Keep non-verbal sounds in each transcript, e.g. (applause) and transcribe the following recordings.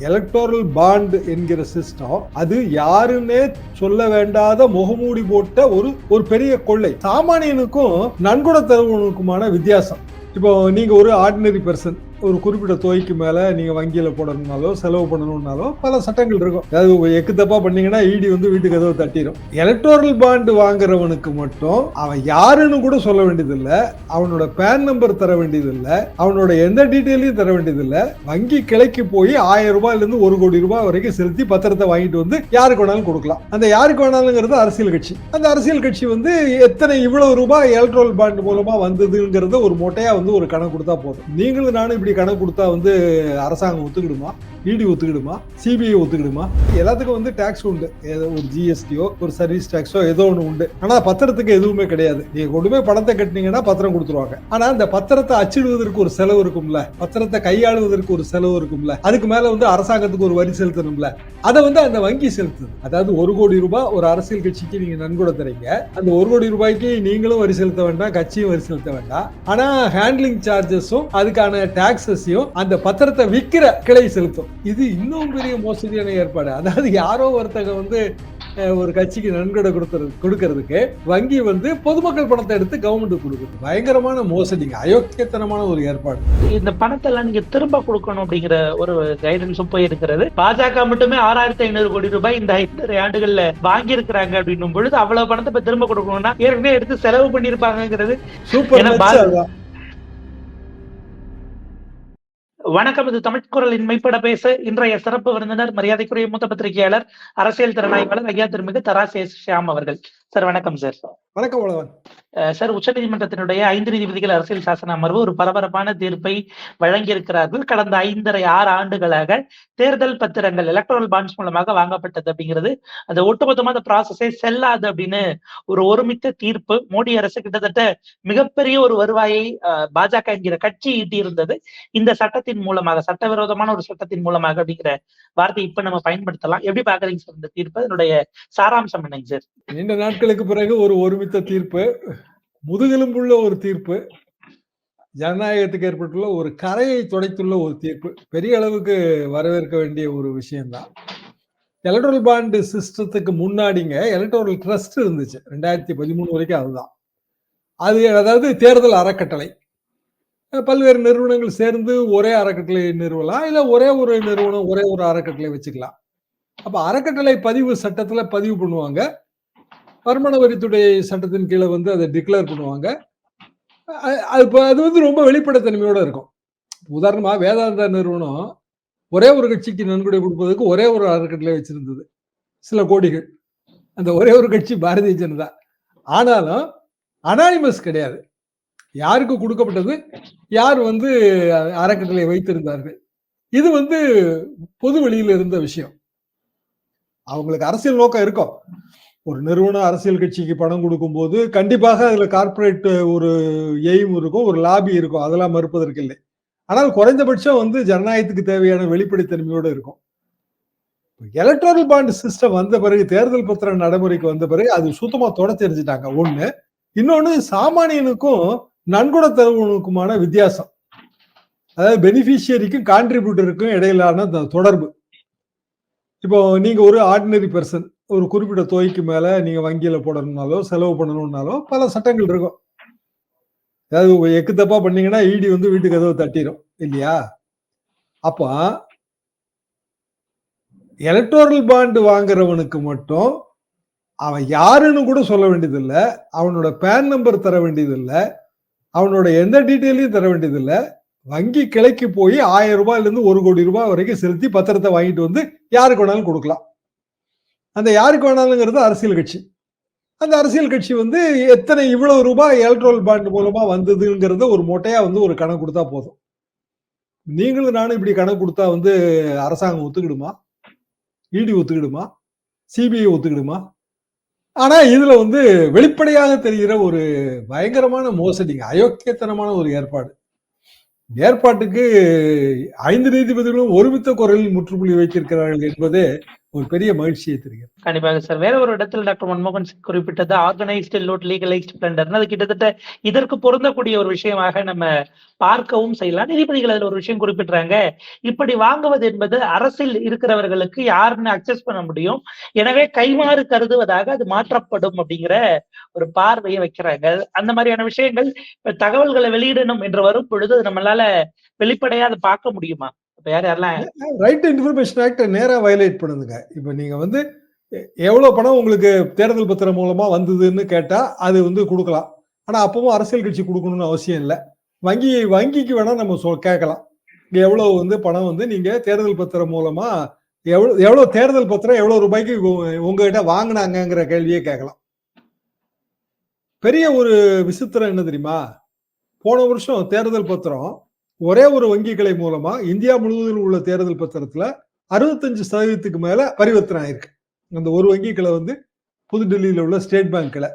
Electoral bond என்கிற system அது யாருன்னே சொல்ல வேண்டாத முகமூடி போட்ட ஒரு ஒரு பெரிய கொள்ளை. சாமானியனுக்கும் நன்கொடை தருவனுக்குமான வித்தியாசம். இப்போ நீங்க ஒரு ஆர்டினரி பர்சன் ஒரு குறிப்பிட்ட தொகைக்கு மேலே நீங்கள் வங்கியில் போடணும்னாலோ செலவு பண்ணணும்னாலோ பல சட்டங்கள் இருக்கும். அதாவது எக்கு தப்பாக பண்ணீங்கன்னா இடி வந்து வீட்டுக்கு கதவு தட்டிடும் எலக்டோரல் பாண்டு வாங்குறவனுக்கு மட்டும் அவன் யாருன்னு கூட சொல்ல வேண்டியதில்லை. அவனோட பேன் நம்பர் தர வேண்டியதில்லை. அவனோட எந்த டீட்டெயிலையும் தர வேண்டியதில்லை. வங்கி கிளைக்கு போய் ஆயிரம் ரூபாயிலேருந்து ஒரு கோடி ரூபாய் வரைக்கும் செலுத்தி பத்திரத்தை வாங்கிட்டு வந்து யாருக்கு வேணாலும் கொடுக்கலாம். அந்த யாருக்கு வேணாலுங்கிறது அரசியல் கட்சி. அந்த அரசியல் கட்சி வந்து எத்தனை இவ்வளவு ரூபாய் எலக்ட்ரல் பாண்ட் மூலமா வந்ததுங்கிறத ஒரு மொட்டையா வந்து ஒரு கணக்கு கொடுத்தா போதும். நீங்களும் நானும் இப்படி கணக்கு கொடுத்தா வந்து அரசாங்கம் ஒத்துக்கிடுமா? இடி ஒத்துக்கிடுமா? சிபிஐ ஒத்துக்கிடுமா? எல்லாத்துக்கும் வந்து டாக்ஸ் உண்டு. ஏதோ ஒரு ஜிஎஸ்டியோ ஒரு சர்வீஸ் டாக்ஸோ ஏதோ ஒன்று உண்டு. ஆனால் பத்திரத்துக்கு எதுவுமே கிடையாது. நீங்கள் கொண்டு போய் பணத்தை கட்டினீங்கன்னா பத்திரம் கொடுத்துருவாங்க. ஆனால் அந்த பத்திரத்தை அச்சிடுவதற்கு ஒரு செலவு இருக்கும்ல. பத்திரத்தை கையாளுவதற்கு ஒரு செலவு இருக்கும்ல. அதுக்கு மேலே வந்து அரசாங்கத்துக்கு ஒரு வரி செலுத்தணும்ல. அதை வந்து அந்த வங்கி செலுத்துது. அதாவது ஒரு கோடி ரூபாய் ஒரு அரசியல் கட்சிக்கு நீங்கள் நன்கொடை தரீங்க. அந்த ஒரு கோடி ரூபாய்க்கு நீங்களும் வரி செலுத்த வேண்டாம் கட்சியும் வரி செலுத்த வேண்டாம். ஆனால் ஹேண்ட்லிங் சார்ஜஸும் அதுக்கான டாக்ஸஸையும் அந்த பத்திரத்தை விற்கிற கிளை செலுத்தும். இது இன்னும் பெரிய மோசடியான ஏற்பாடு. அதாவது யாரோ ஒருத்தங்க வந்து ஒரு கட்சிக்கு நன்கொடை கொடுக்கறது கொடுக்கறதுக்கு வங்கி வந்து பொதுமக்கள் பணத்தை எடுத்து கவர்மெண்ட் கொடுக்குது. பயங்கரமான மோசடிங்க அயோக்கியத்தனமான ஒரு ஏற்பாடு. இந்த பணத்தை எல்லாம் நீங்க திரும்ப கொடுக்கணும் அப்படிங்கிற ஒரு கைடன்ஸும் போய் இருக்கிறது பாஜக மட்டுமே ஆறாயிரத்தி ஐநூறு கோடி ரூபாய் இந்த ஐந்தரை ஆண்டுகள்ல வாங்கி இருக்கிறாங்க அப்படின்னும் பொழுது அவ்வளவு பணத்தை திரும்ப கொடுக்கணும்னா ஏற்கனவே எடுத்து செலவு பண்ணிருப்பாங்கிறது சூப்பர் வணக்கம் இது தமிழ் குரலின் மெய்ப்பட பேச இன்றைய சிறப்பு விருந்தினர் மரியாதைக்குரிய மூத்த பத்திரிகையாளர் அரசியல் திறனாய்வாளர் ஐயா திருமிகு தராசே ஷியாம் அவர்கள். சார் வணக்கம் சார். வணக்கம் உழவன் சார் உச்சநீதிமன்றத்தினுடைய ஐந்து நீதிபதிகள் அரசியல் சாசன அமர்வு ஒரு பரபரப்பான தீர்ப்பை வழங்கியிருக்கிறார்கள். கடந்த ஐந்தரை ஆறு ஆண்டுகளாக தேர்தல் பத்திரங்கள் எலக்ட்ரல் பாண்ட்ஸ் மூலமாக வாங்கப்பட்டது அப்படிங்கிறது. அந்த ஒட்டுமொத்தமா அந்த ப்ராசஸே செல்லாது அப்படின்னு ஒரு ஒருமித்த தீர்ப்பு மோடி அரசு கிட்டத்தட்ட மிகப்பெரிய ஒரு வருவாயை பாஜக என்கிற கட்சி ஈட்டியிருந்தது. இந்த சட்டத்தின் மூலமாக சட்டவிரோதமான ஒரு சட்டத்தின் மூலமாக அப்படிங்கிற வார்த்தை இப்ப நம்ம பயன்படுத்தலாம். எப்படி பாக்குறீங்க சார் இந்த தீர்ப்பு? அதனுடைய சாராம்சம் என்னங்க சார்? நாட்களுக்கு பிறகு ஒரு ஒருமித்த தீர்ப்பு முதுகெலும்புள்ள ஒரு தீர்ப்பு ஜனநாயகத்துக்கு ஏற்பட்டுள்ள ஒரு கரையை துடைத்துள்ள ஒரு தீர்ப்பு. பெரிய அளவுக்கு வரவேற்க வேண்டிய ஒரு விஷயம்தான். எலக்ட்ரல் பாண்டு சிஸ்டத்துக்கு முன்னாடிங்க எலக்ட்ரல் ட்ரஸ்ட் இருந்துச்சு. ரெண்டாயிரத்தி பதிமூணு வரைக்கும் அதுதான். அது அதாவது தேர்தல் அறக்கட்டளை. பல்வேறு நிறுவனங்கள் சேர்ந்து ஒரே அறக்கட்டளை நிறுவலாம் இல்லை ஒரே ஒரு நிறுவனம் ஒரே ஒரு அறக்கட்டளை வச்சுக்கலாம். அப்போ அறக்கட்டளை பதிவு சட்டத்துல பதிவு பண்ணுவாங்க. வருமான வரித்துறை சட்டத்தின் கீழே வந்து அதை டிக்ளேர் பண்ணுவாங்க. அது அது வந்து ரொம்ப வெளிப்படைத்தன்மையோட இருக்கும். உதாரணமா வேதாந்தா நிறுவனம் ஒரே ஒரு கட்சிக்கு நன்கொடை கொடுப்பதற்கு ஒரே ஒரு அறக்கட்டளை வச்சிருந்தது. சில கோடிகள். அந்த ஒரே ஒரு கட்சி பாரதிய ஜனதா. ஆனாலும் அனானிமஸ் கிடையாது. யாருக்கு கொடுக்கப்பட்டது? யார் வந்து அறக்கட்டளை வைத்திருந்தார்கள்? இது வந்து பொது வெளியில் இருந்த விஷயம். அவங்களுக்கு அரசியல் நோக்கம் இருக்கும். ஒரு நிறுவனம் அரசியல் கட்சிக்கு பணம் கொடுக்கும்போது கண்டிப்பாக அதில் கார்பரேட் ஒரு எய்ம் இருக்கும் ஒரு லாபி இருக்கும். அதெல்லாம் மறுப்பதற்கு இல்லை. ஆனால் குறைந்தபட்சம் வந்து ஜனநாயகத்துக்கு தேவையான வெளிப்படைத்தன்மையோடு இருக்கும். எலக்ட்ரல் பாண்ட் சிஸ்டம் வந்த பிறகு தேர்தல் பத்திர நடைமுறைக்கு வந்த பிறகு அது சுத்தமாக தொடச்செறிஞ்சிட்டாங்க ஒண்ணு இன்னொன்னு சாமானியனுக்கும் நன்கொட தருவனுக்குமான வித்தியாசம். அதாவது பெனிஃபிஷியரிக்கும் கான்ட்ரிபியூட்டருக்கும் இடையிலான தொடர்பு. இப்போ நீங்க ஒரு ஆர்டினரி பர்சன் ஒரு குறிப்பிட்ட தொகைக்கு மேல நீங்க வங்கியில போடணும்னாலோ செலவு பண்ணணும்னாலோ பல சட்டங்கள் இருக்கும். அதாவது எக்கு தப்பா பண்ணீங்கன்னா இடி வந்து வீட்டுக்கு கதவு தட்டிடும் இல்லையா? அப்ப எலக்டோரல் பாண்டு வாங்குறவனுக்கு மட்டும் அவன் யாருன்னு கூட சொல்ல வேண்டியதில்லை. அவனோட பேன் நம்பர் தர வேண்டியதில்லை. அவனோட எந்த டீட்டெயிலையும் தர வேண்டியதில்லை. வங்கி கிளைக்கு போய் ஆயிரம் ரூபாயிலிருந்து ஒரு கோடி ரூபாய் வரைக்கும் செலுத்தி பத்திரத்தை வாங்கிட்டு வந்து யாருக்கு வேணாலும் கொடுக்கலாம். அந்த யாருக்கு வேணாலுங்கிறது அரசியல் கட்சி. அந்த அரசியல் கட்சி வந்து எத்தனை இவ்வளவு ரூபாய் எலக்ட்ரல் பாண்ட் மூலமா வந்ததுங்கிறத ஒரு மொட்டையா வந்து ஒரு கணக்கு கொடுத்தா போதும். நீங்களும் நானும் இப்படி கணக்கு கொடுத்தா வந்து அரசாங்கம் ஒத்துக்கிடுமா? இடி ஒத்துக்கிடுமா? சிபிஐ ஒத்துக்கிடுமா? ஆனா இதுல வந்து வெளிப்படையாக தெரிகிற ஒரு பயங்கரமான மோசடிங்க அயோக்கியத்தனமான ஒரு ஏற்பாடு. ஏற்பாட்டுக்கு ஐந்து நீதிபதிகளும் ஒருமித்த குரலில் முற்றுப்புள்ளி வைத்திருக்கிறார்கள் என்பது ஒரு பெரிய மகிழ்ச்சியை தருகிறது. கண்டிப்பாக சார். வேற ஒரு இடத்துல டாக்டர் மன்மோகன் சிங் குறிப்பிட்டது ஆர்கனைஸ்டு லோட் லீகலைஸ்ட் பிளண்டர் அது கிட்டத்தட்ட இதற்கு பொருந்தக்கூடிய ஒரு விஷயமாக நம்ம பார்க்கவும் செய்யலாம். நீதிபதிகள் அதுல ஒரு விஷயம் குறிப்பிடுறாங்க. இப்படி வாங்குவது என்பது அரசில் இருக்கிறவர்களுக்கு யாருன்னு அக்சஸ் பண்ண முடியும். எனவே கைமாறு கருதுவதாக அது மாற்றப்படும் அப்படிங்கிற ஒரு பார்வையை வைக்கிறாங்க. அந்த மாதிரியான விஷயங்கள் தகவல்களை வெளியிடணும் என்று வரும் பொழுது நம்மளால வெளிப்படையா அதை பார்க்க முடியுமா? யார் யாரெல்லாம் ரைட் இன்ஃபர்மேஷன் ஆக்டை நேராக வயலேட் பண்ணுதுங்க இப்போ நீங்க வந்து எவ்வளோ எவ்வளவு பணம் உங்களுக்கு தேர்தல் பத்திரம் மூலமா வந்ததுன்னு கேட்டா அது வந்து கொடுக்கலாம். ஆனா அப்பவும் அரசியல் கட்சி கொடுக்கணும்னு அவசியம் இல்லை. வங்கி வங்கிக்கு வேணா நம்ம சொல் கேட்கலாம். எவ்வளவு வந்து பணம் வந்து நீங்க தேர்தல் பத்திரம் மூலமா எவ்வளவு எவ்வளவு தேர்தல் பத்திரம் எவ்வளவு ரூபாய்க்கு உங்ககிட்ட வாங்கினாங்கங்கிற கேள்வியே கேட்கலாம். பெரிய ஒரு விசித்திரம் என்ன தெரியுமா? போன வருஷம் தேர்தல் பத்திரம் ஒரே ஒரு வங்கி கிளை மூலமா இந்தியா முழுவதிலும் உள்ள தேர்தல் பத்திரத்துல அறுபத்தஞ்சு சதவீதத்துக்கு மேல பரிவர்த்தனை ஆயிருக்கு. அந்த ஒரு வங்கி கிளை வந்து புதுடெல்லியில உள்ள ஸ்டேட் பேங்க் கிளை.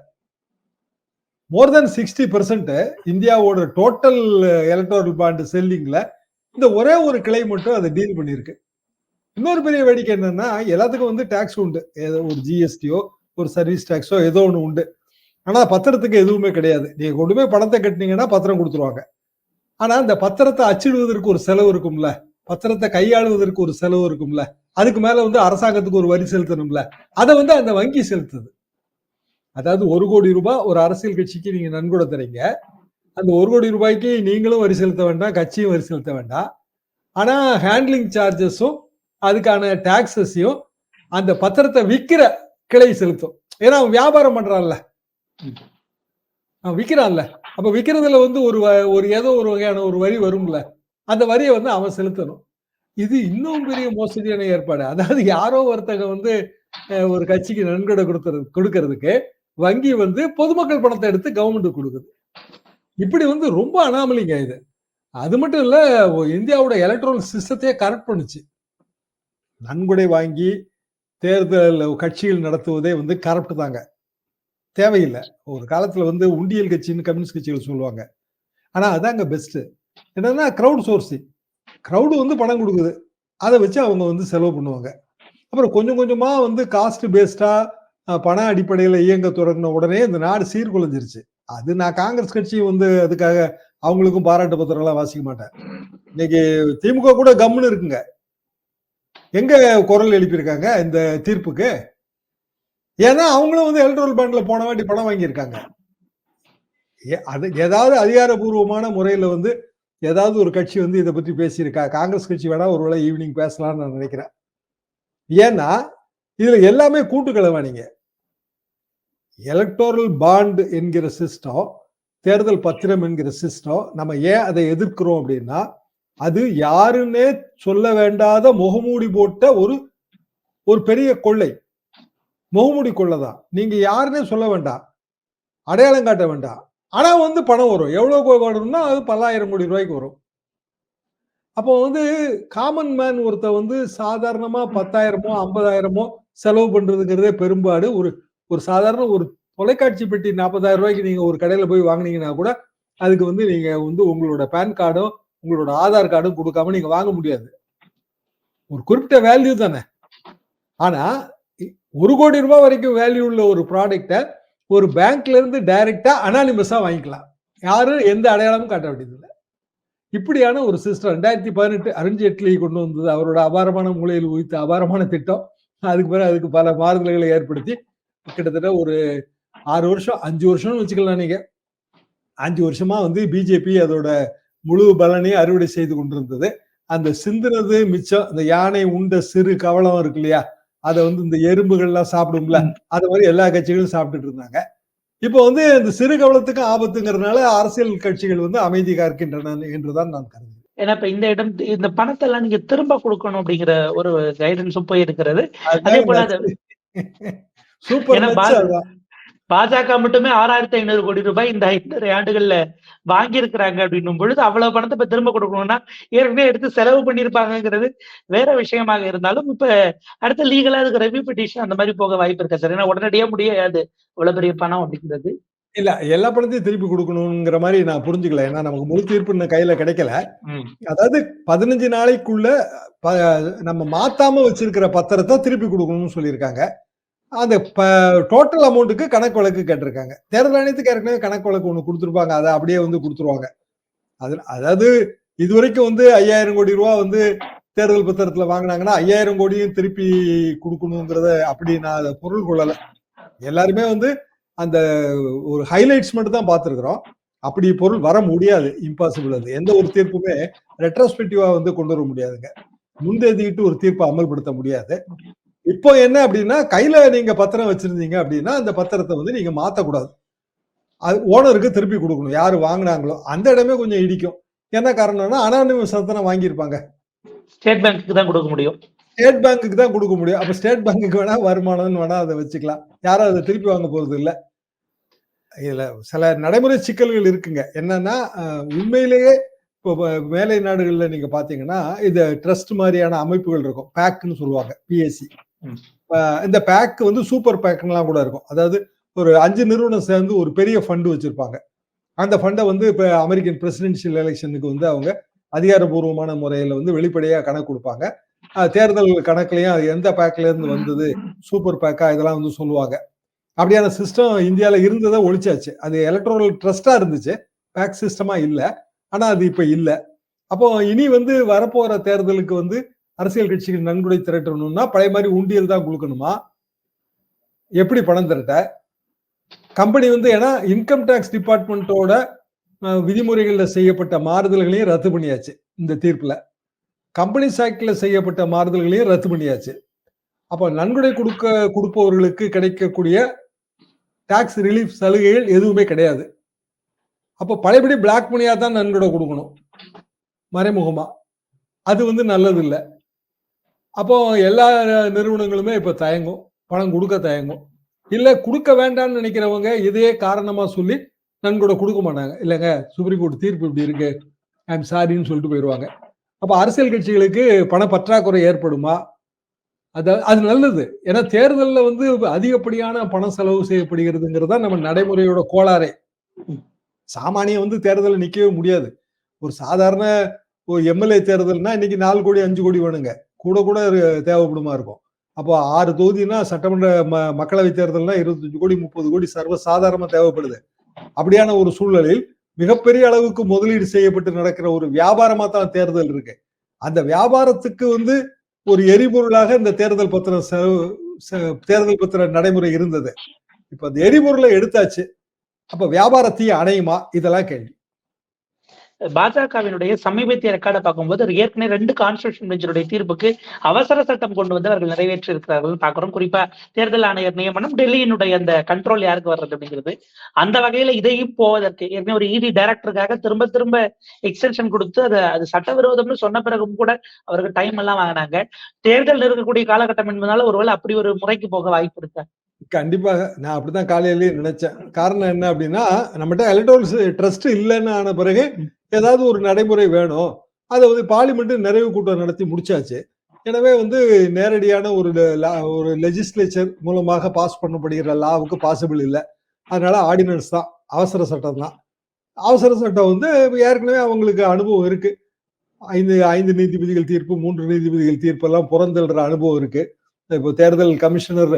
மோர் தென் சிக்ஸ்டி பர்சன்ட் இந்தியாவோட டோட்டல் எலக்ட்ரல் பாண்ட் செல்லிங்ல இந்த ஒரே ஒரு கிளை மட்டும் அதை டீல் பண்ணியிருக்கு. இன்னொரு பெரிய வேடிக்கை என்னன்னா எல்லாத்துக்கும் வந்து டாக்ஸ் உண்டு. ஏதோ ஒரு ஜிஎஸ்டியோ ஒரு சர்வீஸ் டாக்ஸோ ஏதோ ஒன்று உண்டு. ஆனா பத்திரத்துக்கு எதுவுமே கிடையாது. நீங்கள் கொண்டு போய் பணத்தை கட்டினீங்கன்னா பத்திரம் கொடுத்துருவாங்க. ஆனா இந்த பத்திரத்தை அச்சிடுவதற்கு ஒரு செலவு இருக்கும்ல. பத்திரத்தை கையாளுவதற்கு ஒரு செலவு இருக்கும்ல. அதுக்கு மேல வந்து அரசாங்கத்துக்கு ஒரு வரி செலுத்தணும்ல. அதை வந்து அந்த வங்கி செலுத்துது. அதாவது ஒரு கோடி ரூபாய் ஒரு அரசியல் கட்சிக்கு நீங்க நன்கொடை தரீங்க. அந்த ஒரு கோடி ரூபாய்க்கு நீங்களும் வரி செலுத்த வேண்டாம் கட்சியும் வரி செலுத்த வேண்டாம். ஆனா ஹேண்ட்லிங் சார்ஜஸும் அதுக்கான டாக்ஸஸையும் அந்த பத்திரத்தை விற்கிற கிளை செலுத்தும். ஏன்னா அவன் வியாபாரம் பண்றான்ல. அவன் விற்கிறான்ல அப்ப விற்கிறதுல வந்து ஒரு வ- ஒரு ஏதோ ஒரு வகையான ஒரு வரி வரும்ல. அந்த வரியை வந்து அவன் செலுத்தணும். இது இன்னும் பெரிய மோசடியான ஏற்பாடு. அதாவது யாரோ ஒருத்தங்க வந்து ஒரு கட்சிக்கு நன்கொடை கொடுக்கறது கொடுக்கறதுக்கு வங்கி வந்து பொதுமக்கள் பணத்தை எடுத்து கவர்மெண்ட் கொடுக்குது. இப்படி வந்து ரொம்ப அனாமலிங்க இது. அது மட்டும் இல்ல இந்தியாவோட எலக்ட்ரானிக் சிஸ்டத்தையே கரெக்ட் பண்ணுச்சு. நன்கொடை வாங்கி தேர்தல் கட்சிகள் நடத்துவதே வந்து கரெக்ட் தாங்க. தேவையில்லை. ஒரு காலத்தில் வந்து உண்டியல் கட்சின்னு கம்யூனிஸ்ட் கட்சிகள் சொல்லுவாங்க. ஆனால் அதாங்க பெஸ்ட்டு என்னன்னா க்ரௌட் சோர்ஸிங் க்ரௌடு வந்து பணம் கொடுக்குது. அதை வச்சு அவங்க வந்து செலவு பண்ணுவாங்க. அப்புறம் கொஞ்சம் கொஞ்சமாக வந்து காஸ்ட் பேஸ்டாக பண அடிப்படையில் இயங்க தொடங்கின உடனே இந்த நாடு சீர்குலைஞ்சிருச்சு. அது நான் காங்கிரஸ் கட்சி வந்து அதுக்காக அவங்களுக்கும் பாராட்டு பத்திரம்லாம் வாசிக்க மாட்டேன். இன்னைக்கு திமுக கூட கம்முன்னு இருக்குங்க. எங்க குரல் எழுப்பியிருக்காங்க இந்த தீர்ப்புக்கு? ஏன்னா அவங்களும் வந்து எலக்ட்ரல் பாண்ட்ல போன வாட்டி பணம் வாங்கியிருக்காங்க. ஏ- அது ஏதாவது அதிகாரபூர்வமான முறையில வந்து ஏதாவது ஒரு கட்சி வந்து இதை பற்றி பேசியிருக்கா? காங்கிரஸ் கட்சி வேணா ஒருவேளை ஈவினிங் பேசலாம்னு நான் நினைக்கிறேன். ஏன்னா இதுல எல்லாமே கூட்டுக்கிழமை நீங்க? எலக்டோரல் பாண்ட் என்கிற சிஸ்டம் தேர்தல் பத்திரம் என்கிற சிஸ்டம் நம்ம ஏன் அதை எதிர்க்கிறோம் அப்படின்னா அது யாருன்னே சொல்ல வேண்டாத முகமூடி போட்ட ஒரு ஒரு பெரிய கொள்ளை. முகமூடி கொள்ளை தான் நீங்க யாருன்னே சொல்ல வேண்டாம் அடையாளம் காட்ட வேண்டாம் ஆனால் வந்து பணம் வரும். எவ்வளோ வரும்னா அது பல்லாயிரம் கோடி ரூபாய்க்கு வரும். அப்போ வந்து காமன் மேன் ஒருத்த வந்து சாதாரணமா பத்தாயிரமோ ஐம்பதாயிரமோ செலவு பண்ணுறதுங்கிறதே பெரும்பாடு. ஒரு ஒரு சாதாரண ஒரு தொலைக்காட்சி பெட்டி நாற்பதாயிரம் ரூபாய்க்கு நீங்கள் ஒரு கடையில் போய் வாங்குனீங்கன்னா கூட அதுக்கு வந்து நீங்கள் வந்து உங்களோட பேன் கார்டும் உங்களோட ஆதார் கார்டும் கொடுக்காம நீங்க வாங்க முடியாது. ஒரு குறிப்பிட்ட வேல்யூ தானே. ஆனா ஒரு கோடி ரூபாய் வரைக்கும் வேல்யூ உள்ள ஒரு ப்ராடக்ட்டை ஒரு பேங்க்ல இருந்து டைரக்டா அனானிமஸா வாங்கிக்கலாம். யாரும் எந்த அடையாளமும் காட்ட வேண்டியதில்லை. இப்படியான ஒரு சிஸ்டம் ரெண்டாயிரத்தி பதினெட்டு அருண்ஜேட்லி கொண்டு வந்தது. அவரோட அபாரமான மூலையில் உயித்த அபாரமான திட்டம். அதுக்கு பிறகு அதுக்கு பல மாறுதல்களை ஏற்படுத்தி கிட்டத்தட்ட ஒரு ஆறு வருஷம் அஞ்சு வருஷம்னு வச்சுக்கலாம் நீங்க. அஞ்சு வருஷமா வந்து பிஜேபி அதோட முழு பலனையும் அறுவடை செய்து கொண்டிருந்தது. அந்த சிந்துனது மிச்சம் இந்த யானை உண்ட சிறு கவலம் இருக்கு இல்லையா? அதை வந்து இந்த எறும்புகள்லாம் சாப்பிடும்ல அது மாதிரி எல்லா கட்சிகளும் சாப்பிட்டுட்டு இருந்தாங்க. இப்போ வந்து இந்த சிறு கவலத்துக்கு ஆபத்துங்கிறதுனால அரசியல் கட்சிகள் வந்து அமைதி காக்கின்றன என்றுதான் நான் கருதுகிறேன். ஏன்னா இப்ப இந்த இடம் இந்த பணத்தை எல்லாம் நீங்க திரும்ப கொடுக்கணும் அப்படிங்கிற ஒரு கைடன்ஸும் போய் இருக்கிறது அதே போல சூப்பர் (laughs) பாஜக மட்டுமே ஆறாயிரத்தி ஐநூறு கோடி ரூபாய் இந்த ஐந்தரை ஆண்டுகள்ல வாங்கி இருக்கிறாங்க அப்படின்னும் பொழுது அவ்வளவு பணத்தை இப்ப திரும்ப கொடுக்கணும்னா ஏற்கனவே எடுத்து செலவு பண்ணிருப்பாங்கங்கிறது வேற விஷயமாக இருந்தாலும் இப்ப அடுத்த லீகலா அதுக்கு ரெவ்யூ பெட்டிஷன் அந்த மாதிரி போக வாய்ப்பு இருக்கா சார் ஏன்னா உடனடியா முடியாது இவ்வளவு பெரிய பணம் அப்படிங்கிறது இல்ல எல்லா பணத்தையும் திருப்பி குடுக்கணுங்கிற மாரி நான் புரிஞ்சுக்கல. ஏன்னா நமக்கு முழு தீர்ப்பு இன்னும் கையில கிடைக்கல. அதாவது 15 நாளைக்குள்ள நம்ம மாத்தாம வச்சிருக்கிற பத்திரத்த திருப்பி குடுக்கணும்னு சொல்லியிருக்காங்க. அந்த ப டோட்டல் அமௌண்ட்டுக்கு கணக்கு வழக்கு கேட்டிருக்காங்க. தேர்தல் ஆணையத்துக்கு ஏற்கனவே கணக்கு வழக்கு ஒன்று கொடுத்துருப்பாங்க அதை அப்படியே வந்து கொடுத்துருவாங்க அது அதாவது இதுவரைக்கும் வந்து ஐயாயிரம் கோடி ரூபா வந்து தேர்தல் பத்திரத்துல வாங்குனாங்கன்னா, 5000 கோடியும் திருப்பி கொடுக்கணுங்கிறத அப்படி நான் அதை பொருள் கொள்ளலை எல்லாருமே வந்து அந்த ஒரு ஹைலைட்ஸ் மட்டும் தான் பார்த்துருக்குறோம் அப்படி பொருள் வர முடியாது. இம்பாசிபிள் அது. எந்த ஒரு தீர்ப்புமே ரெட்ரோஸ்பெக்டிவா வந்து கொண்டு வர முடியாதுங்க. முந்தேதிட்டு ஒரு தீர்ப்பை அமல்படுத்த முடியாது. இப்போ என்ன அப்படின்னா, கையில நீங்க பத்திரம் வச்சிருந்தீங்க அப்படின்னா, அந்த பத்திரத்த வந்து நீங்க மாத்தக்கூடாது. அது ஓனருக்கு திருப்பி குடுக்கணும். யாரு வாங்குனாங்களோ, அந்த இடமே கொஞ்சம் இடிக்கும். என்ன காரணம்னா, அனானிமஸ் தானே வாங்கியிருப்பாங்க. ஸ்டேட் பேங்க்குக்கு தான் குடுக்க முடியும். ஸ்டேட் பேங்க்குக்கு தான் குடுக்க முடியும். அப்ப ஸ்டேட் பேங்க்குக்கு வேணா வருமானம்னு வேணா அத வச்சுக்கலாம். யாரும் அத திருப்பி வாங்க போறது இல்ல. இதுல சில நடைமுறை சிக்கல்கள் இருக்குங்க. என்னன்னா, உண்மையிலேயே இப்போ மேலை நாடுகள்ல நீங்க பார்த்தீங்கன்னா, இது ட்ரஸ்ட் மாரியான அமைப்புகள் இருக்கும். பேக்ன்னு சொல்லுவாங்க. பிஎஸ்சி. இந்த பேக் வந்து சூப்பர் பேக்லாம் கூட இருக்கும். அதாவது ஒரு அஞ்சு நிறுவனம் சேர்ந்து ஒரு பெரிய ஃபண்டு வச்சிருப்பாங்க. அந்த ஃபண்டை வந்து இப்ப அமெரிக்கன் பிரசிடென்ஷியல் எலெக்ஷனுக்கு வந்து அவங்க அதிகாரப்பூர்வமான முறையில வந்து வெளிப்படையா கணக்கு கொடுப்பாங்க தேர்தல் கணக்குலையும் அது எந்த பேக்ல இருந்து வந்தது, சூப்பர் பேக்கா இதெல்லாம் வந்து சொல்லுவாங்க. அப்படியான சிஸ்டம் இந்தியாவில் இருந்ததை ஒழிச்சாச்சு. அது எலக்ட்ரல் ட்ரஸ்ட்டா இருந்துச்சு. பேக் சிஸ்டமா இல்லை ஆனா அது இப்ப இல்லை அப்போ இனி வந்து வரப்போற தேர்தலுக்கு வந்து அரசியல் கட்சிகள் நன்கொடை திரட்டணும்னா, பழைய மாதிரி உண்டியல் தான் கொடுக்கணுமா எப்படி பணம் திரட்ட? கம்பெனி வந்து ஏன்னா இன்கம் டேக்ஸ் டிபார்ட்மெண்ட்டோட விதிமுறைகளில் செய்யப்பட்ட மாறுதல்களையும் ரத்து பண்ணியாச்சு. இந்த தீர்ப்பில் கம்பெனி ஆக்ட்ல செய்யப்பட்ட மாறுதல்களையும் ரத்து பண்ணியாச்சு. அப்போ நன்கொடை கொடுக்க கொடுப்பவர்களுக்கு கிடைக்கக்கூடிய டாக்ஸ் ரிலீஃப் சலுகைகள் எதுவுமே கிடையாது. அப்போ பழையபடி பிளாக் மணியாக தான் நன்கொடை கொடுக்கணும் மறைமுகமாக அது வந்து நல்லது இல்லை அப்போ எல்லா நிறுவனங்களுமே இப்போ தயங்கும். பணம் கொடுக்க தயங்கும். இல்லை கொடுக்க வேண்டாம்னு நினைக்கிறவங்க இதையே காரணமாக சொல்லி நன்கொடை கொடுக்க மாட்டாங்க. இல்லைங்க சுப்ரீம் கோர்ட் தீர்ப்பு இப்படி இருக்கு. ஐம் சாரின்னு சொல்லிட்டு போயிடுவாங்க அப்போ அரசியல் கட்சிகளுக்கு பண பற்றாக்குறை ஏற்படுமா? அது அது நல்லது. ஏன்னா தேர்தலில் வந்து அதிகப்படியான பணம் செலவு செய்யப்படுகிறதுங்கிறது தான் நம்ம நடைமுறையோட கோளாறே. சாமானியம் வந்து தேர்தலில் நிற்கவே முடியாது. ஒரு சாதாரண ஒரு எம்எல்ஏ தேர்தல்னா இன்னைக்கு நாலு கோடி அஞ்சு கோடி வேணுங்க. கூட கூட தேவைப்படுமா இருக்கும். அப்போ ஆறு தொகுதினா சட்டமன்ற ம மக்களவை தேர்தல்னா 25 கோடி 30 கோடி சர்வ சாதாரணமா தேவைப்படுது. அப்படியான ஒரு சூழ்நிலையில் மிகப்பெரிய அளவுக்கு முதலீடு செய்யப்பட்டு நடக்கிற ஒரு வியாபாரமா தான் தேர்தல் இருக்கு. அந்த வியாபாரத்துக்கு வந்து ஒரு எரிபொருளாக இந்த தேர்தல் பத்திரம் தேர்தல் பத்திர நடைமுறை இருந்தது. இப்ப அந்த எரிபொருளை எடுத்தாச்சு. அப்ப வியாபாரத்தையும் அணையுமா? இதெல்லாம் கேள்வி. பாஜகவினுடைய சமீபத்திய ரெக்கார்டை பார்க்கும்போது ஏற்கனவே ரெண்டு கான்ஸ்டியூஷன் பெஞ்சினுடைய தீர்ப்புக்கு அவசர சட்டம் கொண்டு வந்து அவர்கள் நிறைவேற்றி இருக்கிறார்கள் பார்க்கிறோம். குறிப்பா தேர்தல் ஆணையர் நியமனம், டெல்லியினுடைய அந்த கண்ட்ரோல் யாருக்கு வர்றது அப்படிங்கிறது. அந்த வகையில இதையும் போவதற்கு ஏற்கனவே ஒரு இடி டைரக்டருக்காக திரும்ப திரும்ப எக்ஸ்டென்ஷன் குடுத்து அதை அது சட்டவிரோதம்னு சொன்ன பிறகும் கூட அவருக்கு டைம் எல்லாம் வாங்கினாங்க தேர்தல் இருக்கக்கூடிய காலகட்டம் என்பதனால ஒருவேளை அப்படி ஒரு முறைக்கு போக வாய்ப்பு இருக்கா? கண்டிப்பாக. நான் அப்படிதான் காலையிலேயே நினைச்சேன். காரணம் என்ன அப்படின்னா, நம்மகிட்ட எலக்டோரல்ஸ் ட்ரஸ்ட் இல்லன்னு ஆன பிறகு ஏதாவது ஒரு நடைமுறை வேணும். அதை வந்து பார்லிமெண்ட்டு நிறைவு கூட்டம் நடத்தி முடிச்சாச்சு. எனவே வந்து நேரடியான ஒரு லா ஒரு லெஜிஸ்லேச்சர் மூலமாக பாஸ் பண்ணப்படுகிற லாவுக்கு பாசிபிள் இல்லை அதனால ஆர்டினன்ஸ் தான். அவசர சட்டம் தான். அவசர சட்டம் வந்து ஏற்கனவே அவங்களுக்கு அனுபவம் இருக்கு. 5 5 நீதிபதிகள் தீர்ப்பு, மூன்று நீதிபதிகள் தீர்ப்பெல்லாம் புறந்தள்ளுற அனுபவம் இருக்கு. இப்போ தேர்தல் கமிஷனர்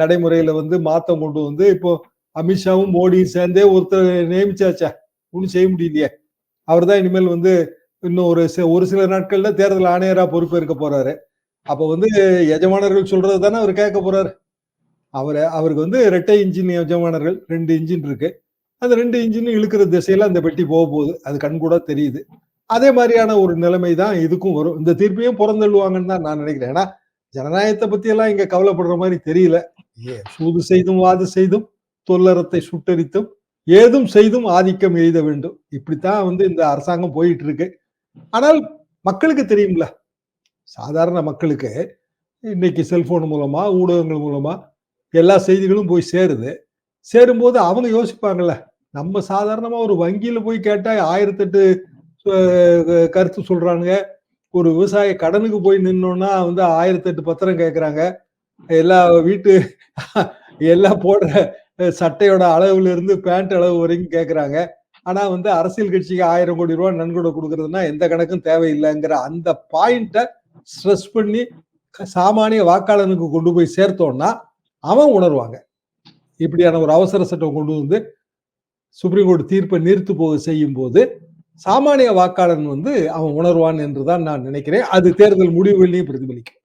நடைமுறையில வந்து மாத்தம் கொண்டு வந்து இப்போ அமித்ஷாவும், மோடியும் சேர்ந்தே ஒருத்தர் நியமிச்சாச்சா ஒன்றும் செய்ய முடியலையே. அவர் தான் இனிமேல் வந்து இன்னும் ஒரு ஒரு சில நாட்கள்ல தேர்தல் ஆணையரா பொறுப்பேற்க போறாரு. அப்ப வந்து எஜமானர்கள் சொல்றது தானே அவர் கேட்க போறாரு. அவர அவருக்கு வந்து ரெட்டை இன்ஜின் எஜமானர்கள் ரெண்டு இன்ஜின் இருக்கு. அந்த ரெண்டு இன்ஜினும் இழுக்கிற திசையில அந்த பெட்டி போக போகுது. அது கண்கூடா தெரியுது. அதே மாதிரியான ஒரு நிலைமை தான் இதுக்கும் வரும். இந்த தீர்ப்பையும் புறந்தள்ளுவாங்கன்னு தான் நான் நினைக்கிறேன். ஏன்னா ஜனநாயகத்தை பத்தி எல்லாம் இங்க கவலைப்படுற மாதிரி தெரியல. ஏ சூது செய்தும், வாது செய்தும், தொல்லறத்தை சுட்டரித்தும் ஏதும் செய்தும் ஆதிக்கம் எழுத வேண்டும். இப்படித்தான் வந்து இந்த அரசாங்கம் போயிட்டு இருக்கு. ஆனால் மக்களுக்கு தெரியும்ல. சாதாரண மக்களுக்கு இன்னைக்கு செல்போன் மூலமா, ஊடகங்கள் மூலமா எல்லா செய்திகளும் போய் சேருது. சேரும்போது அவங்க யோசிப்பாங்கல்ல. நம்ம சாதாரணமா ஒரு வங்கியில போய் கேட்டா ஆயிரத்தெட்டு கருத்து சொல்றானுங்க. ஒரு விவசாய கடனுக்கு போய் நின்னோம்னா வந்து 1008 பத்திரம் கேட்குறாங்க எல்லா வீட்டு எல்லாம் போடுற சட்டையோட அளவுல இருந்து பேண்ட் அளவு வரைக்கும் கேட்குறாங்க ஆனா வந்து அரசியல் கட்சிக்கு ஆயிரம் கோடி ரூபாய் நன்கொடை கொடுக்கறதுன்னா எந்த கணக்கும் தேவையில்லைங்கிற அந்த பாயிண்ட ஸ்ட்ரெஸ் பண்ணி சாமானிய வாக்காளனுக்கு கொண்டு போய் சேர்த்தோம்னா அவன் உணர்வாங்க. இப்படியான ஒரு அவசர சட்டம் கொண்டு வந்து சுப்ரீம் கோர்ட் தீர்ப்பை நிறுத்து போக செய்யும் போது சாமானிய வாக்காளன் வந்து அவன் உணர்வான் என்றுதான் நான் நினைக்கிறேன். அது தேர்தல் முடிவுகளையும் பிரதிபலிக்கும்.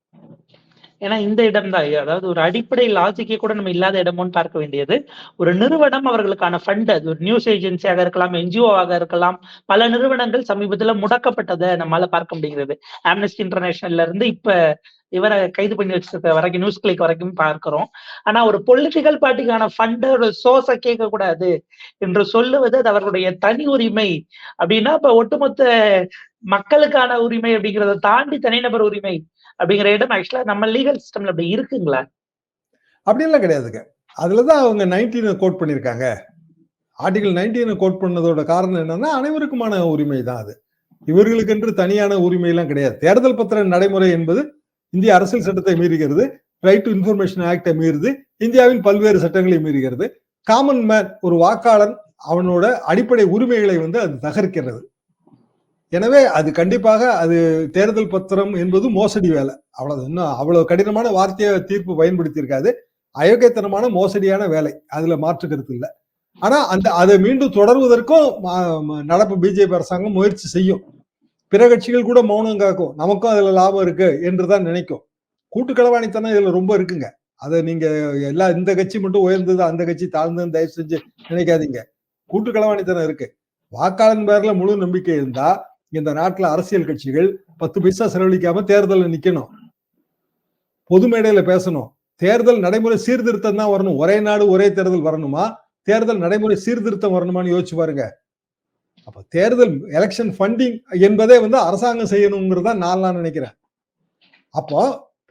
ஏன்னா இந்த இடம் தான் அதாவது ஒரு அடிப்படை லாஜிக்கே கூட நம்ம இல்லாத இடமோன்னு பார்க்க வேண்டியது. ஒரு நிறுவனம் அவர்களுக்கான ஃபண்ட் அது ஒரு நியூஸ் ஏஜென்சியாக இருக்கலாம் என்ஜிஓவாக இருக்கலாம் பல நிறுவனங்கள் சமீபத்துல முடக்கப்பட்டதை நம்மளால பார்க்க முடிகிறது. ஆம்னஸ்டி இன்டர்நேஷனல்ல இருந்து இப்ப இவரை கைது பண்ணி வச்சிருக்க வரைக்கும் நியூஸ் கிளிக் வரைக்கும் பார்க்கிறோம். ஆனா ஒரு பொலிட்டிக்கல் பார்ட்டிக்கான ஃபண்டோட சோர்ஸை கேட்க கூடாது என்று சொல்லுவது அது அவர்களுடைய தனி உரிமை. அப்படின்னா இப்ப ஒட்டுமொத்த மக்களுக்கான உரிமை அப்படிங்கறத தாண்டி தனிநபர் உரிமை. அப்படிங்கிற இடம் ஆக்சுவலா நம்ம லீகல் சிஸ்டம்ல அப்படி இருக்குங்களா? அப்படிலாம் கிடையாதுங்க. அதுலதான் அவங்க நைன்டீனை கோட் பண்ணியிருக்காங்க. ஆர்டிகல் நைன்டீனை கோட் பண்ணதோட காரணம் என்னன்னா அனைவருக்குமான உரிமை தான் அது. இவர்களுக்கென்று தனியான உரிமை எல்லாம் கிடையாது. தேர்தல் பத்திர நடைமுறை என்பது இந்திய அரசியல் சட்டத்தை மீறுகிறது. ரைட் டு இன்ஃபர்மேஷன் ஆக்டை மீறுது. இந்தியாவின் பல்வேறு சட்டங்களை மீறுகிறது. காமன் மேன் ஒரு வாக்காளன் அவனோட அடிப்படை உரிமைகளை வந்து அது தகர்க்கிறது. எனவே அது கண்டிப்பாக அது தேர்தல் பத்திரம் என்பது மோசடி வேலை. அவ்வளவு இன்னும் அவ்வளவு கடினமான வார்த்தையை தீர்ப்பு பயன்படுத்தி இருக்காது அயோக்கியத்தனமான மோசடியான வேலை. அதுல மாற்று கருத்து இல்லை. ஆனா அந்த அதை மீண்டும் தொடர்வதற்கும் நடப்பு பிஜேபி அரசாங்கம் முயற்சி செய்யும். பிற கட்சிகள் கூட மௌனம் காக்கும். நமக்கும் அதுல லாபம் இருக்கு என்றுதான் நினைக்கும். கூட்டு களவாணித்தனம் இதுல ரொம்ப இருக்குங்க. அதை நீங்க எல்லா இந்த கட்சி மட்டும் உயர்ந்தது அந்த கட்சி தாழ்ந்ததுன்னு தயவு செஞ்சு நினைக்காதீங்க. கூட்டு களவாணித்தனம் இருக்கு. வாக்காளன் பேர்ல முழு நம்பிக்கை இருந்தா இந்த நாட்டுல அரசியல் கட்சிகள் பத்து பைசா செலவழிக்காம தேர்தலில் நிக்கணும். பொது மேடையில பேசணும். தேர்தல் நடைமுறை சீர்திருத்தம் தான் வரணும். ஒரே நாடு ஒரே தேர்தல் வரணுமா? தேர்தல் நடைமுறை சீர்திருத்தம் வரணுமான்னு யோசிச்சு பாருங்க. அப்ப தேர்தல் எலெக்ஷன் ஃபண்டிங் என்பதே வந்து அரசாங்கம் செய்யணுங்கிறத நான் நான் நினைக்கிறேன். அப்போ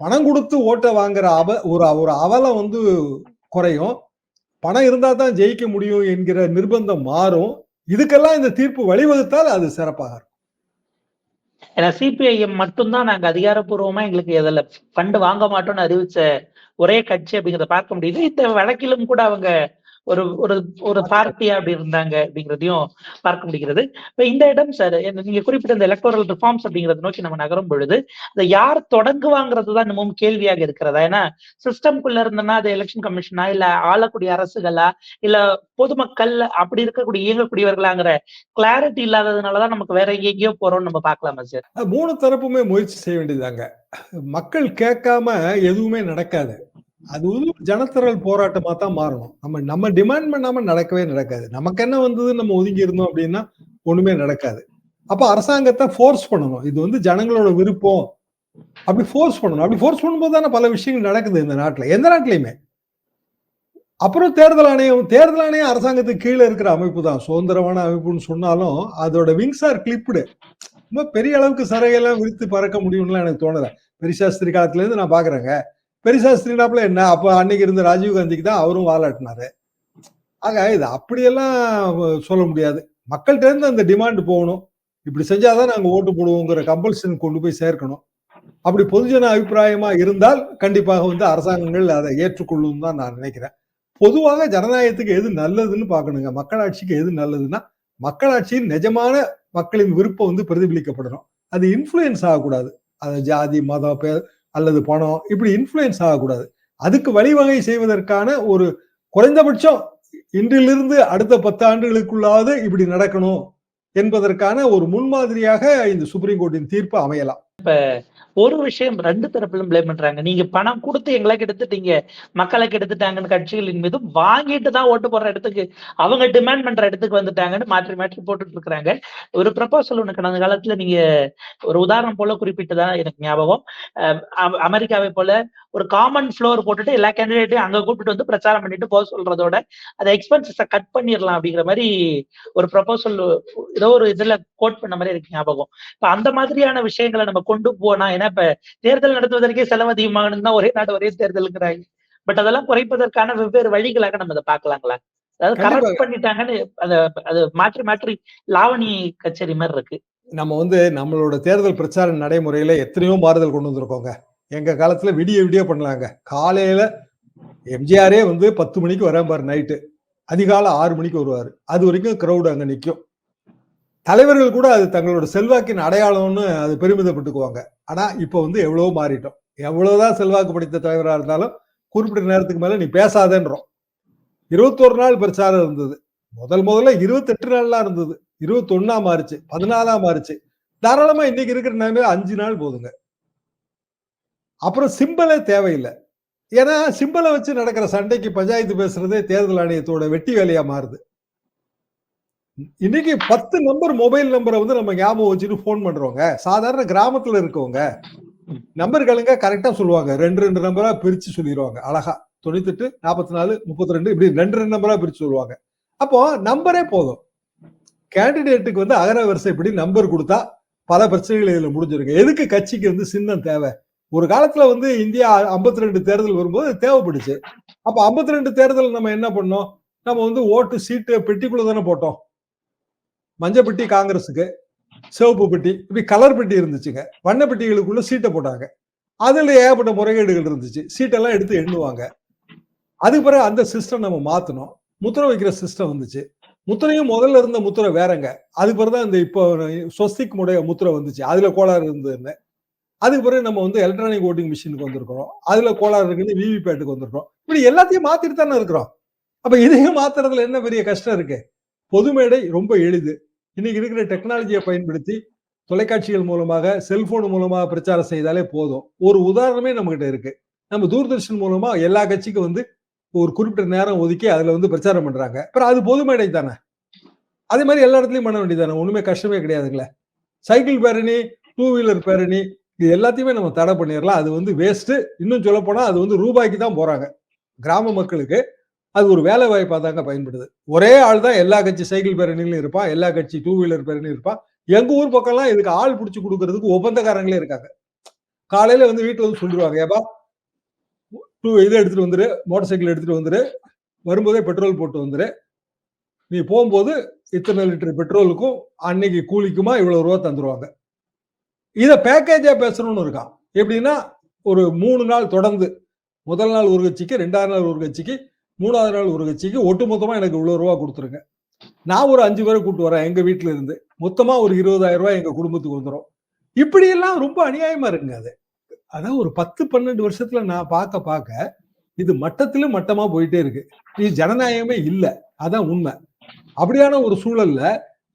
பணம் கொடுத்து ஓட்டை வாங்குற அவ ஒரு ஒரு அவலம் வந்து குறையும். பணம் இருந்தா தான் ஜெயிக்க முடியும் என்கிற நிர்பந்தம் மாறும். இதுக்கெல்லாம் இந்த தீர்ப்பு வழிவகுத்தால் அது சிறப்பாக இருக்கும். ஏன்னா சிபிஐஎம் மட்டும்தான் நாங்க அதிகாரப்பூர்வமா எங்களுக்கு இதுல ஃபண்டு வாங்க மாட்டோம்னு அறிவிச்ச ஒரே கட்சி அப்படிங்கறத பார்க்க முடியுது. இந்த வழக்கிலும் கூட அவங்க ஒரு ஒரு ஒரு பார்ட்டியா அப்படி இருந்தாங்க அப்படிங்கிறதையும் பார்க்க முடிகிறது. இப்ப இந்த இடம் சார் நீங்க குறிப்பிட்ட இந்த எலக்டோரல் ரிஃபார்ம்ஸ் அப்படிங்கறத நோக்கி நம்ம நகரும் பொழுது அதை யார் தொடங்குவாங்கிறது தான் இன்னமும் கேள்வியாக இருக்கிறதா? ஏன்னா சிஸ்டம்குள்ள இருந்தனா அது எலெக்ஷன் கமிஷனா இல்ல ஆளக்கூடிய அரசுகளா இல்ல பொதுமக்கள் அப்படி இருக்கக்கூடிய இயங்கக்கூடியவர்களாங்கிற கிளாரிட்டி இல்லாததுனாலதான் நமக்கு வேற எங்கேயோ போறோம்னு நம்ம பார்க்கலாமா சார்? மூணு தரப்புமே முயற்சி செய்ய வேண்டியதாங்க மக்கள் கேட்காம எதுவுமே நடக்காது. அது வந்து ஜனத்திரள் போராட்டமா தான் மாறணும். நம்ம நம்ம டிமாண்ட் பண்ணாம நடக்கவே நடக்காது. நமக்கு என்ன வந்தது நம்ம ஒதுங்கி இருந்தோம் அப்படின்னா ஒண்ணுமே நடக்காது. அப்ப அரசாங்கத்தை ஃபோர்ஸ் பண்ணணும். இது வந்து ஜனங்களோட விருப்பம். அப்படி ஃபோர்ஸ் பண்ணணும். அப்படி ஃபோர்ஸ் பண்ணும்போது தானே பல விஷயங்கள் நடக்குது இந்த நாட்டுல. எந்த நாட்டிலையுமே. அப்புறம் தேர்தல் ஆணையம் தேர்தல் ஆணையம் அரசாங்கத்துக்கு கீழே இருக்கிற அமைப்பு தான். சுதந்திரமான அமைப்புன்னு சொன்னாலும் அதோட விங்ஸ் ஆர் கிளிப்டு ரொம்ப பெரிய அளவுக்கு சரையெல்லாம் விரித்து பறக்க முடியும்லாம் எனக்கு தோணல. பெரிசாஸ்திரி காலத்துல இருந்து நான் பாக்குறேங்க. பெரிசாஸ்திரினாப்புல என்ன? அப்போ அன்னைக்கு இருந்த ராஜீவ் காந்திக்கு தான் அவரும் வாலாட்டினாரு. ஆக இது அப்படியெல்லாம் சொல்ல முடியாது. மக்கள்கிட்ட இருந்து அந்த டிமாண்ட் போகணும். இப்படி செஞ்சாதான் நாங்க ஓட்டு போடுவோங்கிற கம்பல்ஷன் கொண்டு போய் சேர்க்கணும். அப்படி பொதுஜன அபிப்பிராயமா இருந்தால் கண்டிப்பாக வந்து அரசாங்கங்கள் அதை ஏற்றுக்கொள்ளும் தான் நான் நினைக்கிறேன். பொதுவாக ஜனநாயகத்துக்கு எது நல்லதுன்னு பார்க்கணுங்க. மக்களாட்சிக்கு எது நல்லதுன்னா மக்களாட்சியின் நிஜமான மக்களின் விருப்பம் வந்து பிரதிபலிக்கப்படணும். அது இன்ஃப்ளூயன்ஸ் ஆகக்கூடாது. அது ஜாதி மதம் பேர் அல்லது பணம் இப்படி இன்ஃப்ளூயன்ஸ் ஆகக்கூடாது. அதுக்கு வழிவகை செய்வதற்கான ஒரு குறைந்தபட்சம் இன்றிலிருந்து அடுத்த பத்து ஆண்டுகளுக்குள்ளாவது இப்படி நடக்கணும் என்பதற்கான ஒரு முன்மாதிரியாக இந்த சுப்ரீம் கோர்ட்டின் தீர்ப்பு அமையலாம். ஒரு விஷயம் ரெண்டு தரப்பிலும் பிளேம் பண்றாங்க. நீங்க பணம் கொடுத்து எங்களை கெடுத்துட்டீங்க மக்களை கெடுத்துட்டாங்கன்னு கட்சிகளின் மீது வாங்கிட்டு தான் ஓட்டு போடுற இடத்துக்கு அவங்க டிமாண்ட் பண்ற இடத்துக்கு வந்துட்டாங்கன்னு மாற்றி மாற்றி போட்டுட்டு இருக்கிறாங்க. ஒரு ப்ரப்போசல் ஒண்ணு கடந்த காலத்துல நீங்க ஒரு உதாரணம் போல குறிப்பிட்டுதான் எனக்கு ஞாபகம். அமெரிக்காவை போல ஒரு காமன் ஃப்ளோர் போட்டுட்டு எல்லா கேண்டிடேட்டையும் அங்க கூப்பிட்டு வந்து பிரச்சாரம் பண்ணிட்டு போக சொல்றதோட அதை எக்ஸ்பென்சஸை கட் பண்ணிடலாம் அப்படிங்கிற மாதிரி ஒரு ப்ரப்போசல் ஏதோ ஒரு இதுல கோட் பண்ண மாதிரி எனக்கு ஞாபகம். இப்ப அந்த மாதிரியான விஷயங்களை நம்ம கொண்டு போனா ஏன்னா இப்ப தேர்தல் நடத்துவதற்கே செலவு அதிகமாகணும் தான் ஒரே நாடு ஒரே தேர்தலுங்கிறாங்க. பட் அதெல்லாம் குறைப்பதற்கான வெவ்வேறு வழிகளாக நம்ம அதை பார்க்கலாங்களா? அதாவது கரெக்ட் பண்ணிட்டாங்கன்னு அதை அது மாற்றி மாற்றி லாவணி கச்சேரி மாதிரி இருக்கு. நம்ம வந்து நம்மளோட தேர்தல் பிரச்சார நடைமுறையில எத்தனையோ மாறுதல் கொண்டு வந்திருக்கோங்க. எங்க காலத்துல விடிய விடிய பண்ணலாங்க. காலையில எம்ஜிஆரே வந்து பத்து மணிக்கு வரேன் பாரு நைட்டு. அதிகாலை ஆறு மணிக்கு வருவாரு. அது வரைக்கும் கிரௌடு அங்க நிற்கும் தலைவர்கள் கூட அது தங்களோட செல்வாக்கின் அடையாளம்னு அது பெருமிதப்பட்டுக்குவாங்க. ஆனா இப்போ வந்து எவ்வளவோ மாறிட்டோம். எவ்வளவுதான் செல்வாக்கு படித்த தலைவராக இருந்தாலும் குறிப்பிட்ட நேரத்துக்கு மேல நீ பேசாதேன்றோம். இருபத்தோரு நாள் பிரச்சாரம் இருந்தது. முதல் முதல்ல இருபத்தெட்டு நாள்லாம் இருந்தது. இருபத்தொன்னா மாறுச்சு பதினாலா மாறுச்சு. தாராளமா இன்னைக்கு இருக்கிற நேரம் அஞ்சு நாள் போதுங்க. அப்புறம் சிம்பலே தேவையில்லை. ஏன்னா சிம்பலை வச்சு நடக்கிற சண்டைக்கு பஞ்சாயத்து பேசுறதே தேர்தல் ஆணையத்தோட வெட்டி வேலையா மாறுது. இன்னைக்கு பத்து நம்பர் மொபைல் நம்பரை வந்து நம்ம ஞாபகம் வச்சுட்டு போன் பண்றோங்க சாதாரண கிராமத்துல இருக்கவங்க நம்பர்களுங்க கரெக்டா சொல்லுவாங்க. ரெண்டு ரெண்டு நம்பரா பிரிச்சு சொல்லிடுவாங்க அழகா. தொண்ணூத்தெட்டு நாற்பத்தி நாலு முப்பத்தி ரெண்டு இப்படி ரெண்டு ரெண்டு நம்பரா பிரிச்சு சொல்லுவாங்க. அப்போ நம்பரே போதும். கேண்டிடேட்டுக்கு வந்து அகர வரிசைப்படி நம்பர் கொடுத்தா பல பிரச்சனைகள் இதுல முடிஞ்சிருக்கு. எதுக்கு கட்சிக்கு வந்து சின்னம் தேவை? ஒரு காலத்துல வந்து இந்தியா 52 ரெண்டு தேர்தல் வரும்போது தேவைப்படுச்சு. அப்ப 52 ரெண்டு தேர்தல் நம்ம என்ன பண்ணோம்? நம்ம வந்து ஓட்டு சீட்டு பெட்டிக்குள்ள தானே போட்டோம். மஞ்சள் பெட்டி காங்கிரஸுக்கு சிவப்பு பெட்டி இப்படி கலர் பெட்டி இருந்துச்சுங்க. வண்ண பெட்டிகளுக்குள்ள சீட்டை போட்டாங்க. அதில் ஏகப்பட்ட முறைகேடுகள் இருந்துச்சு. சீட்டெல்லாம் எடுத்து எண்ணுவாங்க. அதுக்கு பிறகு அந்த சிஸ்டம் நம்ம மாற்றணும் முத்திரை வைக்கிற சிஸ்டம் வந்துச்சு. முத்திரையும் முதல்ல இருந்த முத்திரை வேறங்க. அதுக்கு பிறகு தான் இந்த இப்போ ஸ்வஸ்திக் முடைய முத்திரை வந்துச்சு. அதில் கோளாறு இருந்ததுன்னு. அதுக்கு பிறகு நம்ம வந்து எலக்ட்ரானிக் ஓட்டிங் மிஷினுக்கு வந்திருக்கிறோம். அதில் கோளாறு இருக்குன்னு விவிபேட்டுக்கு வந்திருக்கிறோம். இப்படி எல்லாத்தையும் மாற்றிட்டு தானே இருக்கிறோம். அப்போ இதையும் மாத்துறதுல என்ன பெரிய கஷ்டம் இருக்கு? பொது மேடை ரொம்ப எளிது. இன்னைக்கு இருக்கிற டெக்னாலஜியை பயன்படுத்தி தொலைக்காட்சிகள் மூலமாக செல்போன் மூலமாக பிரச்சாரம் செய்தாலே போதும். ஒரு உதாரணமே நம்மகிட்ட இருக்கு. நம்ம தூர்தர்ஷன் மூலமா எல்லா கட்சிக்கும் வந்து ஒரு குறிப்பிட்ட நேரம் ஒதுக்கி அதுல வந்து பிரச்சாரம் பண்றாங்க. அப்புறம் அது பொது தானே? அதே மாதிரி எல்லா இடத்துலையும் பண்ண வேண்டியதானே ஒண்ணுமே கஷ்டமே கிடையாதுங்களே. சைக்கிள் பேரணி டூ வீலர் பேரணி இது எல்லாத்தையுமே நம்ம தடை பண்ணிடலாம். அது வந்து வேஸ்ட்டு இன்னும் சொல்ல அது வந்து ரூபாய்க்கு தான் போகிறாங்க கிராம மக்களுக்கு அது ஒரு வேலை வாய்ப்பாக தாங்க பயன்படுது. ஒரே ஆள் தான் எல்லா கட்சி சைக்கிள் பேரணிலையும் இருப்பான் எல்லா கட்சி டூ வீலர் பேரணியும் இருப்பான் எங்க ஊர் பக்கம்லாம் இதுக்கு ஆள் பிடிச்சி கொடுக்கறதுக்கு ஒப்பந்தக்காரங்களே இருக்காங்க. காலையில வந்து வீட்டுல வந்து சொல்லிடுவாங்க ஏப்பா டூ இதை எடுத்துட்டு வந்துரு மோட்டார் சைக்கிள் எடுத்துட்டு வந்துரு வரும்போதே பெட்ரோல் போட்டு வந்துரு. நீ போகும்போது இத்தனை லிட்டர் பெட்ரோலுக்கும் அன்னைக்கு கூலிக்குமா இவ்வளவு ரூபா தந்துருவாங்க. இதை பேக்கேஜா பேசணும்னு இருக்கான். எப்படின்னா ஒரு மூணு நாள் தொடர்ந்து முதல் நாள் ஒரு கட்சிக்கு ரெண்டாவது நாள் ஒரு கட்சிக்கு மூணாவது நாள் ஒரு கட்சிக்கு ஒட்டுமொத்தமா எனக்கு இவ்வளோ ரூபா கொடுத்துருங்க. நான் ஒரு அஞ்சு பேரை கூட்டு வரேன் எங்க வீட்டுல இருந்து. மொத்தமா ஒரு இருபதாயிரம் ரூபாய் எங்க குடும்பத்துக்கு வந்துடும் இப்படியெல்லாம் ரொம்ப அநியாயமா இருக்குங்க அது. அதான் ஒரு பத்து பன்னெண்டு வருஷத்துல நான் பார்க்க பார்க்க இது மட்டத்திலும் மட்டமா போயிட்டே இருக்கு. இது ஜனநாயகமே இல்லை. அதான் உண்மை. அப்படியான ஒரு சூழல்ல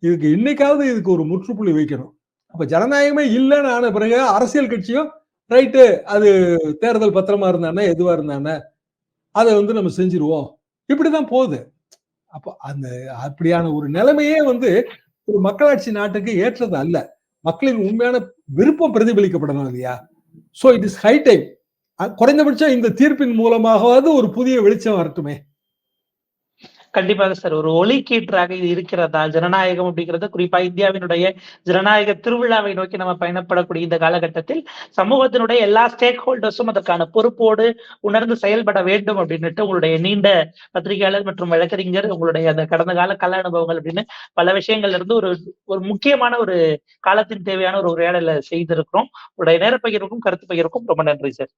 இதுக்கு இன்னைக்காவது இதுக்கு ஒரு முற்றுப்புள்ளி வைக்கணும். அப்ப ஜனநாயகமே இல்லைன்னு ஆன பிறகு அரசியல் கட்சியும் ரைட்டு அது தேர்தல் பத்திரமா இருந்தானே எதுவா இருந்தானே அதை வந்து நம்ம செஞ்சிருவோம். இப்படிதான் போகுது. அப்போ அந்த அப்படியான ஒரு நிலைமையே வந்து ஒரு மக்களாட்சி நாட்டுக்கு ஏற்றது அல்ல. மக்களின் உண்மையான விருப்பம் பிரதிபலிக்கப்படணும் இல்லையா? So it is high time குறைந்தபட்சம் இந்த தீர்ப்பின் மூலமாகவாவது ஒரு புதிய வெளிச்சம் வரட்டுமே. கண்டிப்பாக சார். ஒரு ஒளிக்கீற்றாக இது இருக்கிறதா? ஜனநாயகம் அப்படிங்கிறது குறிப்பா இந்தியாவினுடைய ஜனநாயக திருவிழாவை நோக்கி நம்ம பயணப்படக்கூடிய இந்த காலகட்டத்தில் சமூகத்தினுடைய எல்லா ஸ்டேக் ஹோல்டர்ஸும் அதற்கான பொறுப்போடு உணர்ந்து செயல்பட வேண்டும் அப்படின்னுட்டு உங்களுடைய நீண்ட பத்திரிகையாளர் மற்றும் வழக்கறிஞர் உங்களுடைய அந்த கடந்த கால கல அனுபவங்கள் அப்படின்னு பல விஷயங்கள்ல இருந்து ஒரு ஒரு முக்கியமான ஒரு காலத்தின் தேவையான ஒரு உரையாடலை செய்திருக்கிறோம். உங்களுடைய நேர பகிர்வுக்கும் கருத்து பகிர்வுக்கும் ரொம்ப நன்றி சார்.